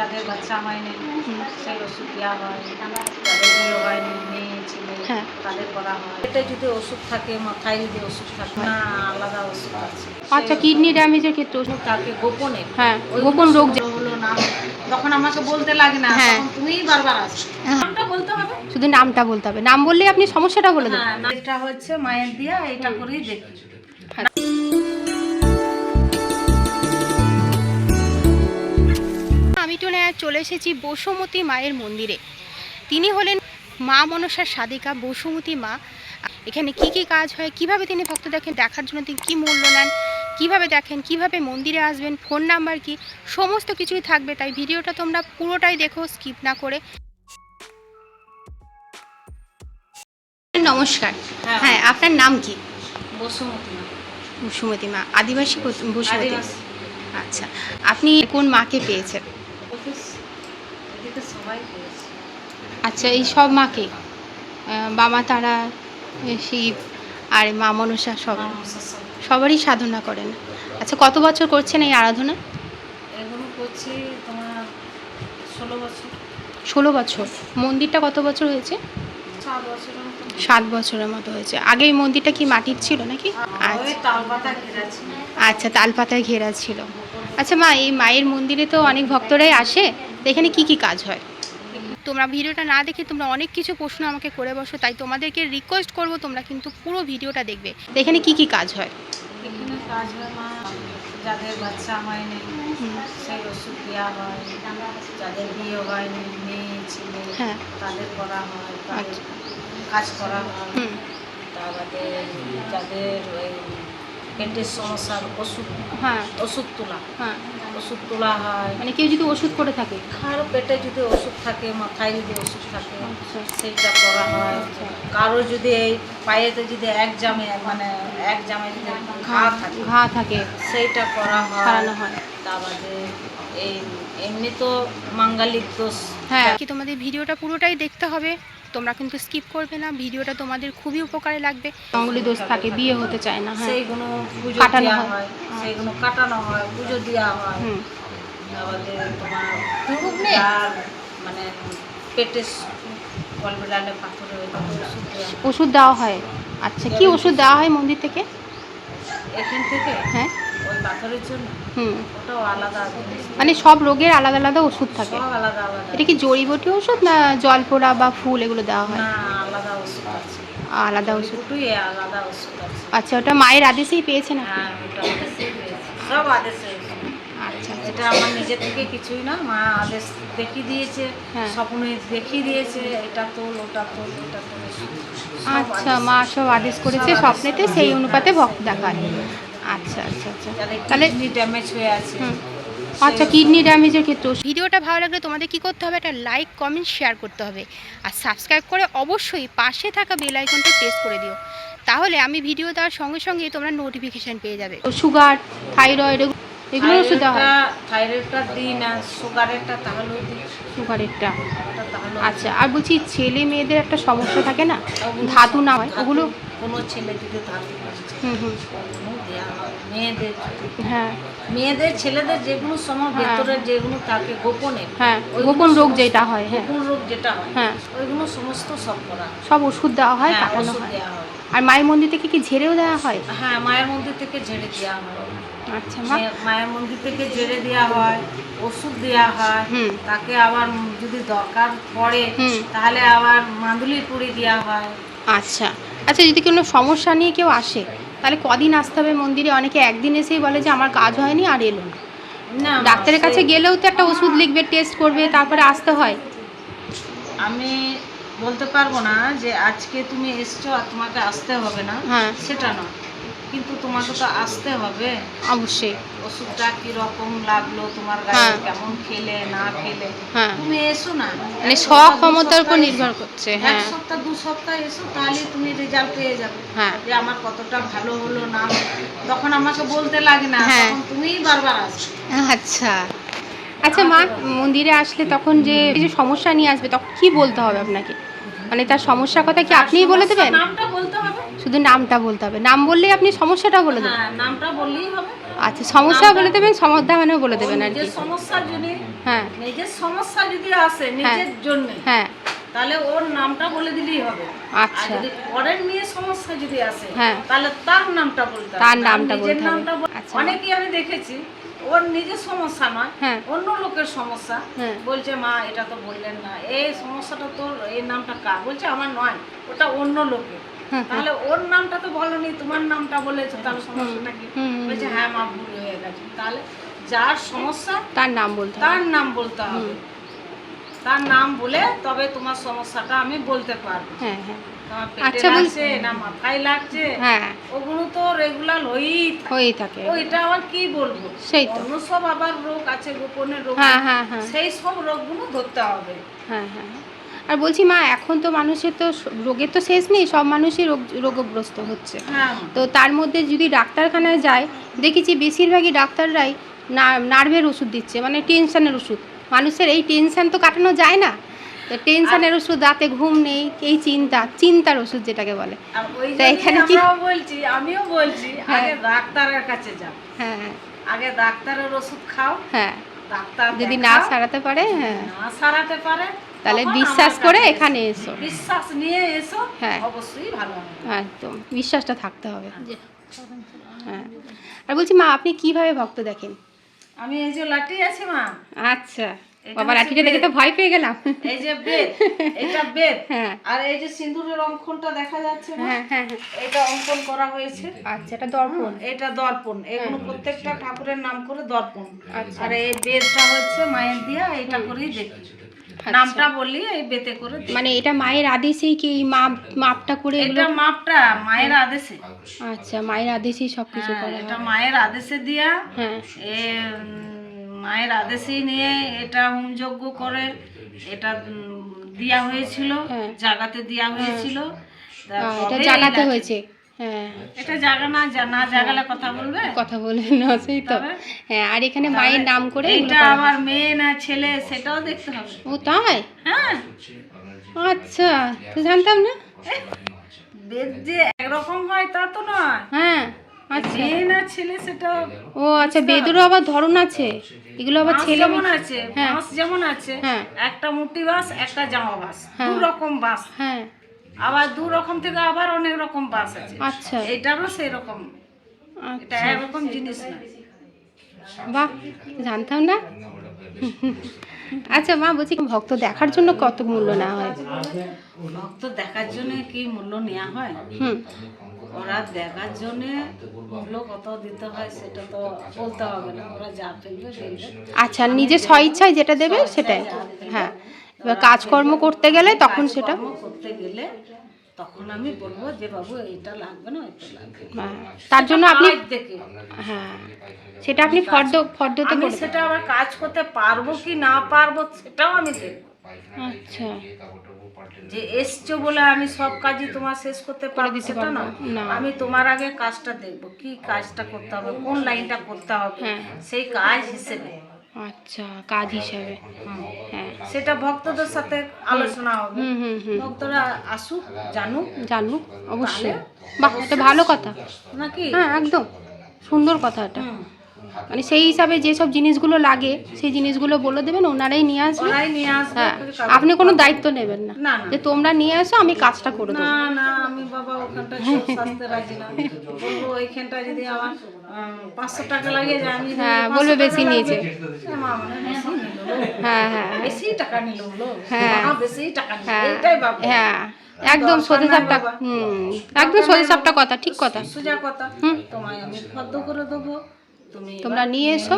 যাদের বাচ্চা হয়নি সেই ওষুধ দেওয়া হয়। যাদের বিয়ে হয়নি মেয়ে ছেলে হ্যাঁ। তাদের করা হয়। পেটে যদি ওষুধ থাকে মাথায় যদি ওষুধ থাকে না আলাদা ওষুধ আছে। আচ্ছা কিডনি ড্যামেজের ক্ষেত্রে ওষুধ থাকে গোপনে। হ্যাঁ গোপন রোগ হলো না তখন আমাকে বলতে লাগে না হ্যাঁ। তুমিই বারবার আসো হ্যাঁ। নামটা বলতে হবে? শুধু নামটা বলতে হবে। নাম বললেই আপনি সমস্যাটা বলে দেবেন। হ্যাঁ এটা হচ্ছে মায়ের দিয়া এটা করেই দেখি চলে এসেছি বসুমতী মায়ের মন্দিরে। তিনি হলেন মা মনসার সাধিকা বসুমতী মা। এখানে কি কি কাজ হয় কীভাবে তিনি ভক্ত দেখেন দেখার জন্য তিনি কী মূল্য নেন কীভাবে দেখেন কীভাবে মন্দিরে আসবেন ফোন নাম্বার কি সমস্ত কিছুই থাকবে। তাই ভিডিওটা তোমরা পুরোটাই দেখো স্কিপ না করে। নমস্কার। হ্যাঁ। হ্যাঁ আপনার নাম কি? বসুমতী মা। বসুমতী মা আদিবাসী বসুমতী আচ্ছা আপনি কোন মাকে পেয়েছেন অফিস এদিকে সবাই পেয়েছে আচ্ছা এই সব মাকে? বাবা তারা শিব আর মা মনসা সব? সবারই সাধনা করেন। আচ্ছা কত বছর করছেন এই আরাধনা? এগুলো করছি তোমার ষোলো বছর। ষোলো বছর। মন্দিরটা কত বছর হয়েছে? সাত বছরের মতো হয়েছে। আগে এই মন্দিরটা কি মাটির ছিল নাকি? আচ্ছা আচ্ছা তালপাতায় ঘেরা ছিল। আচ্ছা মা এই মায়ের মন্দিরে তো অনেক ভক্তরাই আসে তো এখানে কি কি কাজ হয়? তোমরা ভিডিওটা না দেখে তোমরা অনেক কিছু প্রশ্ন আমাকে করে বসো তাই তোমাদেরকে রিকোয়েস্ট করব তোমরা কিন্তু পুরো ভিডিওটা দেখবে। তো এখানে কি কি কাজ হয়? এখানে কাজ হয় মা যাদের বাচ্চা হয়নি সেই ওষুধ দেওয়া হয় যাদের বিয়ে হয়নি মেয়ে ছেলে হ্যাঁ। তাদের করা হয় আচ্ছা। কাজ করা হয়। তারপরে যাদের ওই পেটের সমস্যার ওষুধ হ্যাঁ। ওষুধ তোলা। হ্যাঁ। ওষুধ তোলা হয়। মানে কেউ যদি ওষুধ করে থাকে? কারও পেটে যদি ওষুধ থাকে মাথায় যদি ওষুধ থাকে আচ্ছা। সেইটা করা হয়। আচ্ছা। কারও যদি এই পায়েতে যদি এক জামে মানে এক জামে যদি ঘা থাকে ঘা থাকে সেইটা করা হয়। সারানো হয়। তা বাদে এই এমনি তো মাঙ্গালিক দোষ। হ্যাঁ। কি তোমাদের ভিডিওটা পুরোটাই দেখতে হবে। তোমরা কিন্তু স্কিপ করবে না ভিডিওটা তোমাদের খুবই উপকারে লাগবে। অঙ্গুলি দোষ থাকে বিয়ে হতে চায় না হ্যাঁ। সেইগুলো পুজো কাটানো হয়। সেইগুলো কাটানো হয় পুজো দেওয়া হয়। হুম। আমাদের তোমার আর মানে পেটে গলবেলালে পাথরে ওষুধ দেওয়া হয়। ওষুধ দেওয়া হয়। আচ্ছা কি ওষুধ দেওয়া হয় মন্দির থেকে? এখান থেকে? হ্যাঁ। ওই পাথরের জন্য? ওটাও আলাদা মানে সব রোগের আলাদা আলাদা ওষুধ থাকে। সব আলাদা আলাদা। এটা কি জড়িবটি ওষুধ না জল পোড়া বা ফুল এগুলো দেওয়া হয়? না আলাদা ওষুধ আছে। আলাদা ওষুধ। দুটোই আলাদা ওষুধ আছে। আচ্ছা ওটা মায়ের আদেশেই পেয়েছেন আপনি হ্যাঁ ওটা আদেশে পেয়েছি। সব আদেশে আচ্ছা এটা আমার নিজে থেকে কিছুই না মা আদেশ দেখিয়ে দিয়েছে হ্যাঁ। স্বপ্নে দেখিয়ে দিয়েছে এটা ওটা এটা আচ্ছা মা সব আদেশ করেছে স্বপ্নেতে সেই অনুপাতে ভক্ত দেখায় আচ্ছা আচ্ছা আচ্ছা। তাহলে কিডনি ড্যামেজ হয়ে আছে। হুম। আচ্ছা কিডনি ড্যামেজের ক্ষেত্রে ভিডিওটা ভালো লাগলে তোমাদের কি করতে হবে? একটা লাইক কমেন্ট শেয়ার করতে হবে। আর সাবস্ক্রাইব করে অবশ্যই পাশে থাকা বেল আইকনটা প্রেস করে দিও। তাহলে আমি ভিডিও দেওয়ার সঙ্গে সঙ্গে তোমরা নোটিফিকেশন পেয়ে যাবে। সুগার থাইরয়েড এগুলো ওষুধ দেওয়া হয়? থাইরয়েডটা- দিই না সুগারেরটা তাহলেও দিই। সুগারেরটা আচ্ছা আর বলছি ছেলে মেয়েদের একটা সমস্যা থাকে না? ধাতু না হয়? ওগুলো কোনো ছেলে যদি ধাতু হুম হুম। হয় মেয়েদের হ্যাঁ। মেয়েদের ছেলেদের যেগুলো সময় হ্যাঁ। ভেতরে যেগুলো থাকে গোপনে হ্যাঁ গোপন রোগ যেটা হয় হ্যাঁ। গোপন রোগ যেটা হয় হ্যাঁ। ওইগুলো সমস্ত সব করা সব ওষুধ দেওয়া হয় হ্যাঁ, কাটানো হয়। আর মায়ের মন্দির থেকে কি ঝেড়েও দেওয়া হয়? হ্যাঁ মায়ের মন্দির থেকে ঝেড়ে দেওয়া হয়। আচ্ছা মা। মায়ের মন্দির থেকে ঝেড়ে দেওয়া হয় ওষুধ দেওয়া হয়। তাকে আবার যদি দরকার পড়ে তাহলে আবার মাদুলি পুরি দেওয়া হয়। আচ্ছা। আচ্ছা যদি কোনো সমস্যা নিয়ে কেউ আসে তাহলে কদিন আসতে হবে মন্দিরে? অনেকে একদিন এসেই বলে যে আমার কাজ হয়নি আর এলো না। ডাক্তারের কাছে গেলেও তো একটা ওষুধ লিখবে টেস্ট করবে তারপরে আসতে হয়। আমি বলতে পারব না যে আজকে তুমি এসছো আর তোমাকে আসতে হবে না। হ্যাঁ। সেটা না কিন্তু তোমাকে তো আসতে হবে। অবশ্যই। ওষুধটা কি রকম লাগল তোমার গায়ে হ্যাঁ। কেমন খেলে না খেলে? হ্যাঁ। তুমি এসো না। মানে এক স্ব সপ্তাহ, দু ক্ষমতার উপর নির্ভর। করছে এক হ্যাঁ। সপ্তাহ দু সপ্তাহ এসো তাহলে তুমি রেজাল্ট পেয়ে যাবে। হ্যাঁ। যে আমার কতটা ভালো হলো না তখন আমাকে বলতে লাগে না হ্যাঁ। তখন তুমিই বারবার আসো আচ্ছা। আচ্ছা মা মন্দিরে আসলে তখন যে যে সমস্যা নিয়ে আসবে তখন কি বলতে হবে আপনাকে? মানে তার সমস্যার কথা কি আপনিই বলে দেবেন? নামটা বলতে হবে। শুধু নামটা বলতে হবে। নাম বললেই আপনি সমস্যাটা বলে দেবেন। হ্যাঁ নামটা বললেই হবে। আচ্ছা সমস্যা বলে দেবেন সমাধানও বলে দেবেন আর যে কি সমস্যা যদি হ্যাঁ। নিজের সমস্যা যদি আসে নিজের জন্য হ্যাঁ। তাহলে ওর নামটা বলে দিলেই হবে। আর আচ্ছা। যদি পরের নিয়ে সমস্যা যদি আসে হ্যাঁ। তাহলে তার নামটা বলতে তার নামটা বলতে হবে। নামটা আচ্ছা। অনেকেই আমি দেখেছি ওর নিজের সমস্যা নয় হ্যাঁ। অন্য লোকের সমস্যা। হ্যাঁ। বলছে মা এটা তো বললেন না। এই সমস্যাটা তোর এই নামটা কার? বলছে আমার নয় ওটা অন্য লোকের। তাহলে ওর নামটা তো বলনি তোমার নামটা বলেছ তাহলে সমস্যাটা কি? বলছে হ্যাঁ মা ভুল হয়ে গেছে। তাহলে যার সমস্যা তার নাম বলতে তার নাম বলতে হবে। তার নাম বলে তবে তোমার সমস্যাটা আমি বলতে পারব। হ্যাঁ হ্যাঁ। আচ্ছা, পেটে বল- না মাথায় লাগছে হ্যাঁ। ওগুলো তো রেগুলার হয়েই থাকে। হয়েই থাকে। ওইটা আবার কি বলব? সেই তো। অন্য সব আবার রোগ আছে গোপনের রোগ হ্যাঁ হ্যাঁ হ্যাঁ। সেই সব রোগগুলো ধরতে হবে। হ্যাঁ হ্যাঁ। আর বলছি মা এখন তো মানুষের তো রোগের তো শেষ নেই সব মানুষই রোগ রোগগ্রস্ত হচ্ছে। হ্যাঁ। তো তার মধ্যে যদি ডাক্তারখানায় যায় দেখেছি বেশিরভাগই ডাক্তাররাই নার্ভের ওষুধ দিচ্ছে মানে টেনশনের ওষুধ। মানুষের এই টেনশন তো কাটানো যায় না। তো টেনশনের ওষুধ রাতে ঘুম নেই এই চিন্তা চিন্তার ওষুধ যেটাকে বলে। তা এখানে কি- বলছি আমিও বলছি হ্যাঁ। আগে ডাক্তারের কাছে যাও। হ্যাঁ। আগে ডাক্তারের ওষুধ খাও। হ্যাঁ। ডাক্তার যদি না সারাতে পারে হ্যাঁ। না সারাতে পারে তাহলে বিশ্বাস করে এখানে এসো। বিশ্বাস নিয়ে এসো হ্যাঁ। অবশ্যই ভালো একদম বিশ্বাসটা থাকতে হবে। হ্যাঁ। আর বলছি মা আপনি কীভাবে ভক্ত দেখেন? আমি এই যে লাঠি আছে মা। আচ্ছা। বাবা লাঠিটা দেখে তো ভয় পেয়ে গেলাম। এই যে বেদ এটা বেদ হ্যাঁ। আর এই যে সিঁদুরের অঙ্কনটা দেখা যাচ্ছে মা হ্যাঁ হ্যাঁ এটা অঙ্কন করা হয়েছে। আচ্ছা এটা দর্পণ। এটা দর্পণ। এগুলো প্রত্যেকটা ঠাকুরের নাম করে দর্পণ। আচ্ছা। আর এই বেদটা হচ্ছে মায়ের দিয়া এটা করেই দেখি। নামটা বলি এই বেতে করে মানে এটা মায়ের আদেশেই কি এই মাপ মাপটা করে এটা মাপটা মায়ের আদেশে। আচ্ছা মায়ের আদেশেই সব কিছু হ্যাঁ, এটা মায়ের আদেশে দিয়া। হ্যাঁ। মায়ের আদেশেই নিয়ে এটা হোমযজ্ঞ করে এটা দেয়া হয়েছিল হ্যাঁ। জাগাতে দেয়া হয়েছিল। এটা জাগাতে হয়েছে। হ্যাঁ। এটা জাগা না জা- না জাগালে কথা বলবে? কথা না সেই তো। হ্যাঁ আর এখানে মায়ের নাম করে এটা হয়। আবার মেয়ে না ছেলে সেটাও দেখতে হবে। ও তাই? হ্যাঁ। আচ্ছা তো জানতাম না। বেদ যে একরকম হয় তা তো নয়। হ্যাঁ। মেয়ে না ছেলে সেটা ও আচ্ছা বেদুরও আবার ধরন আছে? এগুলো আবার বাঁশ ছেলে যেমন আছে হ্যাঁ। যেমন আছে হ্যাঁ। একটা মুটি একটা জামা হ্যাঁ। দু রকম হ্যাঁ। আবার দু রকম থেকে আবার অনেক রকম আছে। আচ্ছা। এটারও সেই রকম এটা আচ্ছা। একরকম জিনিস না। বাহ জানতাম না। আচ্ছা মা বলছি ভক্ত দেখার জন্য কত মূল্য নেওয়া হয়? ভক্ত দেখার জন্য কি মূল্য নেওয়া হয়? হুম। ওরা দেখার জন্য মূল্য কত দিতে হয় সেটা তো বলতে হবে না ওরা যা ফেলবে আচ্ছা নিজের স্বইচ্ছায় যেটা দেবে সেটাই। হ্যাঁ। এবার কাজকর্ম করতে গেলে তখন সেটা করতে গেলে তখন আমি বলব যে বাবু এটা লাগবে না এটা লাগবে হ্যাঁ, তার জন্য আপনি হ্যাঁ। সেটা আপনি ফর্দ ফর্দতে আমি সেটা আমার কাজ করতে পারব কি না পারব সেটাও আমি দেখব আচ্ছা। যে এসছো বলে আমি সব কাজই তোমার শেষ করতে পারব সেটা না। আমি তোমার আগে কাজটা দেখব কি কাজটা করতে হবে কোন লাইনটা করতে হবে হ্যাঁ। সেই কাজ হিসেবে। আচ্ছা কাজ হিসাবে। হ্যাঁ। সেটা ভক্তদের সাথে আলোচনা হবে। ভক্তরা আসুক জানুক। জানুক অবশ্যই। বাহ এটা ভালো কথা। নাকি? হ্যাঁ একদম। সুন্দর কথা এটা। মানে সেই হিসাবে যেসব জিনিসগুলো লাগে সেই জিনিসগুলো বলে দেবেন ওনারাই নিয়ে আসবে। ওরাই নিয়ে আসবে হ্যাঁ। আপনি কোনো দায়িত্ব নেবেন না। যে তোমরা নিয়ে আসো আমি কাজটা করে দেবো। না না আমি বাবা ওখানটা সব সাজতে রাজি না। বলব ওইখানটা যদি আমার পাঁচশো টাকা লাগে যে আমি হ্যাঁ, বলবে বেশি নিয়েছে। মানে। হ্যাঁ হ্যাঁ হ্যাঁ। বেশি টাকা নিল লো। হ্যাঁ। বেশি টাকা হ্যাঁ। এইটাই বাবা হ্যাঁ। একদম সোজা সাপটা। হুম। একদম সোজা সাপটা কথা ঠিক কথা। সোজা কথা। হুম। তোমায় আমি ফদ্দ করে দেবো। তোমরা নিয়ে এসো।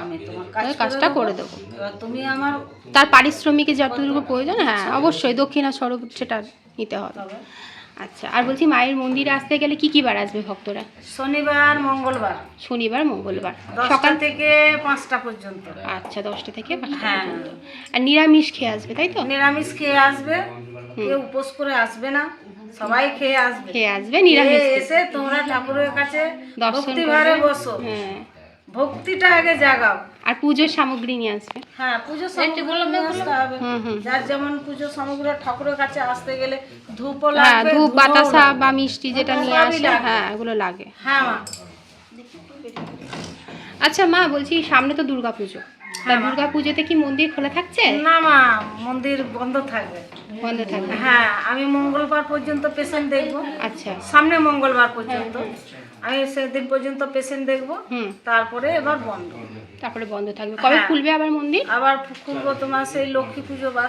আমি তোমার কাজটা করে দেবো। তুমি আমার তার পারিশ্রমিকে যতটুকু প্রয়োজন হ্যাঁ অবশ্যই দক্ষিণা স্বরূপ সেটা নিতে হবে। আচ্ছা আর বলছি মায়ের মন্দিরে আসতে গেলে কি কি বার আসবে ভক্তরা? শনিবার মঙ্গলবার। শনিবার মঙ্গলবার। সকাল থেকে পাঁচটা পর্যন্ত। আচ্ছা দশটা থেকে হ্যাঁ। আর নিরামিষ খেয়ে আসবে তাই তো? নিরামিষ খেয়ে আসবে। কেউ উপোস করে আসবে না। সবাই খেয়ে আসবে। খেয়ে আসবে নিরামিষ। এসে তোমরা ঠাকুরের কাছে ভক্তি। ভারে বসো। হ্যাঁ। ভক্তিটা আগে জাগাও। আর পুজোর সামগ্রী নিয়ে আসবে। হ্যাঁ পুজো সামগ্রী আসতে হবে। হুম হুম। যার যেমন পুজো সামগ্রী ঠাকুরের কাছে আসতে গেলে ধূপও হ্যাঁ ধূপ বাতাসা বা মিষ্টি যেটা নিয়ে আসে হ্যাঁ এগুলো লাগে। হ্যাঁ মা। আচ্ছা মা বলছি সামনে তো দুর্গা পুজো তা দুর্গা পুজোতে কি মন্দির খোলা থাকছে? না মা মন্দির বন্ধ থাকবে। বন্ধ থাকবে। হ্যাঁ আমি মঙ্গলবার পর্যন্ত পেশেন্ট দেখব। আচ্ছা। সামনে মঙ্গলবার পর্যন্ত। আমি সেদিন পর্যন্ত পেশেন্ট দেখব। তারপরে এবার বন্ধ। তারপরে বন্ধ থাকবে। কবে হ্যাঁ। খুলবে আবার মন্দির? আবার খুলবো তোমার সেই লক্ষ্মী পুজো বা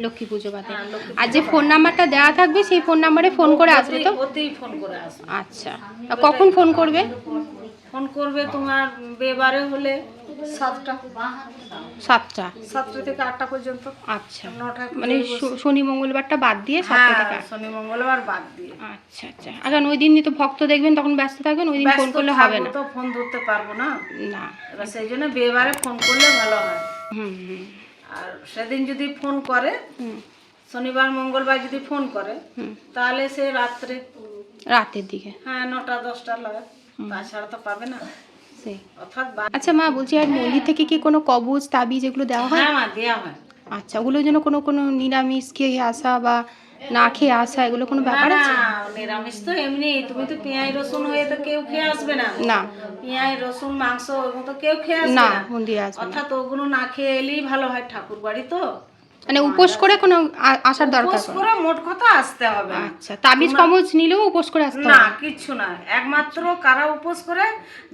লক্ষ্মী পুজো বাদে। হ্যাঁ, আর যে ফোন নাম্বারটা দেওয়া থাকবে সেই ফোন নাম্বারে ফোন করে আসবে তো? ওতেই ফোন করে আসবে। আচ্ছা। কখন ফোন করবে? ফোন করবে তোমার বেবারে হলে। সাতটা। সাতটা। সাতটা থেকে আটটা পর্যন্ত। আচ্ছা। মানে পুজোয় বসে। শ- শনি মঙ্গলবারটা বাদ দিয়ে সাতটা থেকে হ্যাঁ শনি মঙ্গলবার বাদ দিয়ে। আচ্ছা আচ্ছা। ওই দিন তো ভক্ত দেখবেন তখন ব্যস্ত থাকবেন ওই দিন ফোন করলে হবে না। তো ফোন ধরতে পারব না। না। এবার সেই জন্য বেবারে ফোন করলে ভালো হয়। হুম হুম। আর সেদিন যদি ফোন করে হুম। শনিবার মঙ্গলবার যদি ফোন করে তাহলে সে রাত্রে রাতের দিকে। হ্যাঁ নটা দশটা লাগে। তাছাড়া তো পাবে না। সেই আচ্ছা মা বলছি আর মন্দির থেকে কি কোনো কবচ তাবিজ এগুলো দেওয়া হয়? হ্যাঁ মা দেওয়া হয়। আচ্ছা ওগুলোর জন্য কোনো কোনো নিরামিষ খেয়ে আসা বা না খেয়ে আসা এগুলো কোনো ব্যাপার আছে? নিরামিষ তো এমনি তুমি তো পেঁয়াজ রসুন হয়ে তো কেউ খেয়ে আসবে না। না। পেঁয়াজ রসুন মাংস ওগুলো তো কেউ খেয়ে আসবে না। না মন্দিরে আসবে অর্থাৎ ওগুলো না খেয়ে এলেই ভালো হয় ঠাকুর বাড়ি তো। মানে উপোস করে কোনো আসার দরকার উপোস করে মোট কথা আসতে হবে। আচ্ছা তাবিজ কবচ নিলেও উপোস করে আসতে না কিচ্ছু না। একমাত্র কারা উপোস করে?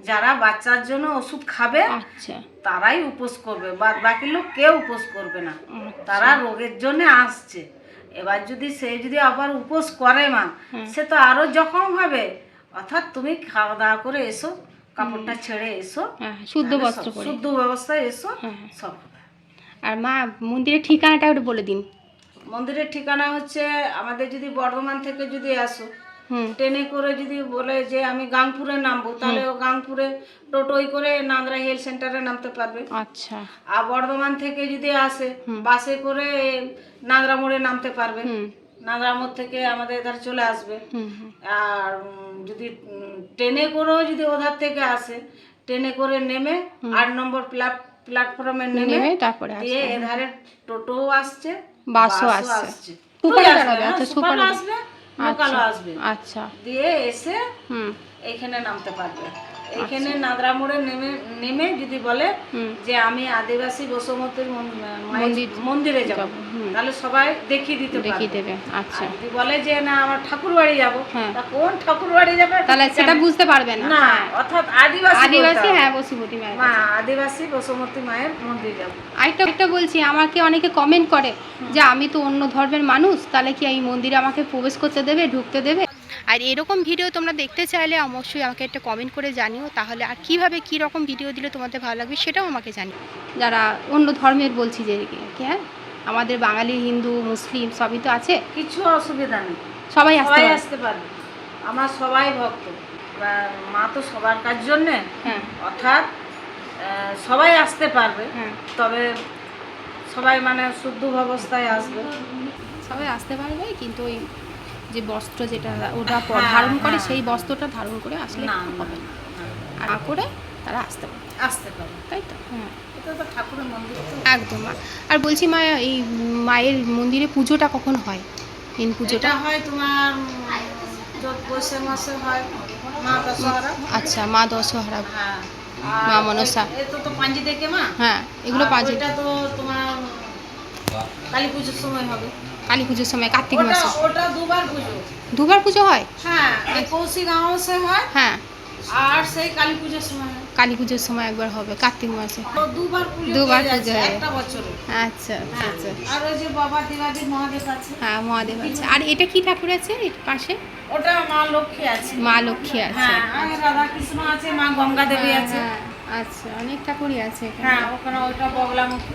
যারা বাচ্চার জন্য ওষুধ খাবে আচ্ছা। তারাই উপোস করবে। বাকি লোক কেউ উপোস করবে না। তারা রোগের জন্য আসছে। এবার যদি সে যদি আবার উপোস করে মা সে তো আরও জখম হবে। অর্থাৎ তুমি খাওয়া দাওয়া করে এসো কাপড়টা ছেড়ে এসো হ্যাঁ শুদ্ধ তাহলে বস্ত্র শুদ্ধ ব্যবস্থায় এসো হ্যাঁ, হ্যাঁ। সব। আর মা মন্দিরের ঠিকানাটা একটু বলে দিন। মন্দিরের ঠিকানা হচ্ছে আমাদের যদি বর্ধমান থেকে যদি আসো হুম। ট্রেনে করে যদি বলে যে আমি গাংপুরে নামবো তাহলে ও গাংপুরে টোটোই করে নান্দরা হেলথ সেন্টারে নামতে পারবে। আচ্ছা। আর বর্ধমান থেকে যদি আসে বাসে করে নাগরা মোড়ে নামতে পারবে। নাগরা মোড় থেকে আমাদের এধারে চলে আসবে। আর যদি ট্রেনে করেও যদি ওধার থেকে আসে ট্রেনে করে নেমে আট নম্বর প্ল্যাট প্ল্যাটফর্মে নেমে তারপরে দিয়ে এধারে টোটো আসছে বাসও আসছে। সুপার আসবে, দাঁড়াবে হ্যাঁ, আচ্ছা সুপার আসবে লোকালও আসবে। আচ্ছা। দিয়ে এসে হুম। এখানে নামতে পারবে। এইখানে নাদরা মোড়ে নেমে নেমে যদি বলে যে আমি আদিবাসী বসুমতির মন- মন্দির যাব তাহলে সবাই দেখিয়ে দিতে দেখিয়ে দেবে আচ্ছা। যদি বলে যে না আমার ঠাকুর বাড়ি যাব হ্যাঁ। তা কোন ঠাকুর বাড়ি যাবে? তাহলে সেটা বুঝতে পারবে না। না অর্থাৎ আদিবাসী আদিবাসী হ্যাঁ বসুমতী মায়ের মা আদিবাসী বসুমতী মায়ের মন্দির যাব। আরেকটা একটা বলছি আমাকে অনেকে কমেন্ট করে যে আমি তো অন্য ধর্মের মানুষ তাহলে কি এই মন্দিরে আমাকে প্রবেশ করতে দেবে ঢুকতে দেবে? আর এরকম ভিডিও তোমরা দেখতে চাইলে অবশ্যই আমাকে একটা কমেন্ট করে জানিও তাহলে আর কীভাবে কি রকম ভিডিও দিলে তোমাদের ভালো লাগবে সেটাও আমাকে জানিও। যারা অন্য ধর্মের বলছি যে কি হ্যাঁ? আমাদের বাঙালি হিন্দু মুসলিম সবই তো আছে। কিছু অসুবিধা নেই। সবাই আসতে সবাই আসতে পারবে। আমরা সবাই ভক্ত। মা তো সবার কাজ জন্যে। হ্যাঁ। অর্থাৎ সবাই আসতে পারবে। হ্যাঁ। তবে সবাই মানে শুদ্ধ অবস্থায় আসবে। সবাই আসতে পারবে কিন্তু ওই যে বস্ত্র যেটা ওরা হ্যাঁ, ধারণ করে হ্যাঁ। সেই বস্ত্রটা ধারণ করে আসলে হবে না, আর করে তারা আসতে পারবে। আসতে পারবে। তাই তো? হ্যাঁ। ঠাকুরের মন্দির একদম। আর বলছি মা এই মায়ের মন্দিরে পুজোটা কখন হয়? তিন পুজোটা? হয় তোমার বৈশাখ মাসে হয় মা দশহরা। আচ্ছা মা দশহরা। হ্যাঁ। মা মনসা। তো পাঞ্জি দেখে মা? হ্যাঁ এগুলো পাঁচ তো তোমার কালী পুজোর সময় হবে। কালী পুজোর সময় কার্তিক ওটা মাসে। ওটা দুবার পুজো। দুবার পুজো হয়? হ্যাঁ কৌশিক আমাবস্যায় হয়। হ্যাঁ। আর সেই কালী পুজোর সময় হয়। কালী পুজোর সময় একবার হবে কার্তিক মাসে। দুবার পুজো দুবার হয়ে পুজো হয়। একটা বছরে। আচ্ছা আচ্ছা হ্যাঁ আচ্ছা। আর ওই যে বাবা দেবাদি মহাদেব আছে। হ্যাঁ মহাদেব আছে। আর এটা কি ঠাকুর আছে পাশে? ওটা মা লক্ষ্মী আছে। মা লক্ষ্মী আছে। হ্যাঁ রাধা কৃষ্ণ আছে মা গঙ্গা দেবী আছে। হ্যাঁ, আচ্ছা অনেক ঠাকুরই আছে। হ্যাঁ ওখানে ওইটা বগলামুখী।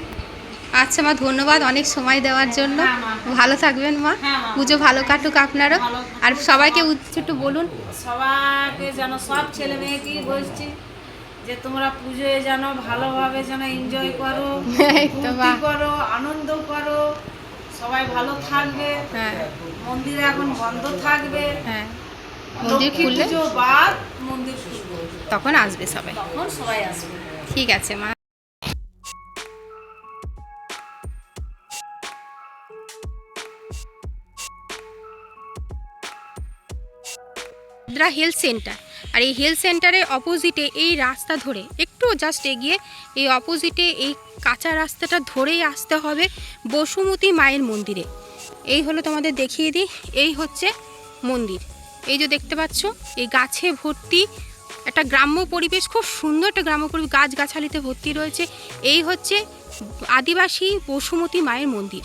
আচ্ছা মা ধন্যবাদ অনেক সময় দেওয়ার জন্য। হ্যাঁ, ভালো থাকবেন মা। হ্যাঁ, পুজো ভালো কাটুক আপনারও। আর সবাইকে একটু বলুন। সবাইকে যেন সব ছেলে মেয়েকেই বলছি যে তোমরা পুজোয় যেন ভালোভাবে যেন এনজয় করো করো আনন্দ করো। সবাই ভালো থাকবে। হ্যাঁ। মন্দির এখন বন্ধ থাকবে। হ্যাঁ। মন্দির খুললে? বাদ মন্দির তখন আসবে সবাই। তখন সবাই আসবে। ঠিক আছে মা। হেলথ সেন্টার আর এই হেলথ সেন্টারের অপোজিটে এই রাস্তা ধরে, একটু জাস্ট এগিয়ে, এই অপোজিটে এই কাঁচা রাস্তাটা ধরেই আসতে হবে বসুমতী মায়ের মন্দিরে। এই হলো তোমাদের দেখিয়ে দিই, এই হচ্ছে মন্দির। এই যে দেখতে পাচ্ছ, এই গাছে ভর্তি একটা গ্রাম্য পরিবেশ, খুব সুন্দর একটা গ্রাম্য পরিবেশ, গাছগাছালিতে ভর্তি রয়েছে। এই হচ্ছে আদিবাসী বসুমতী মায়ের মন্দির।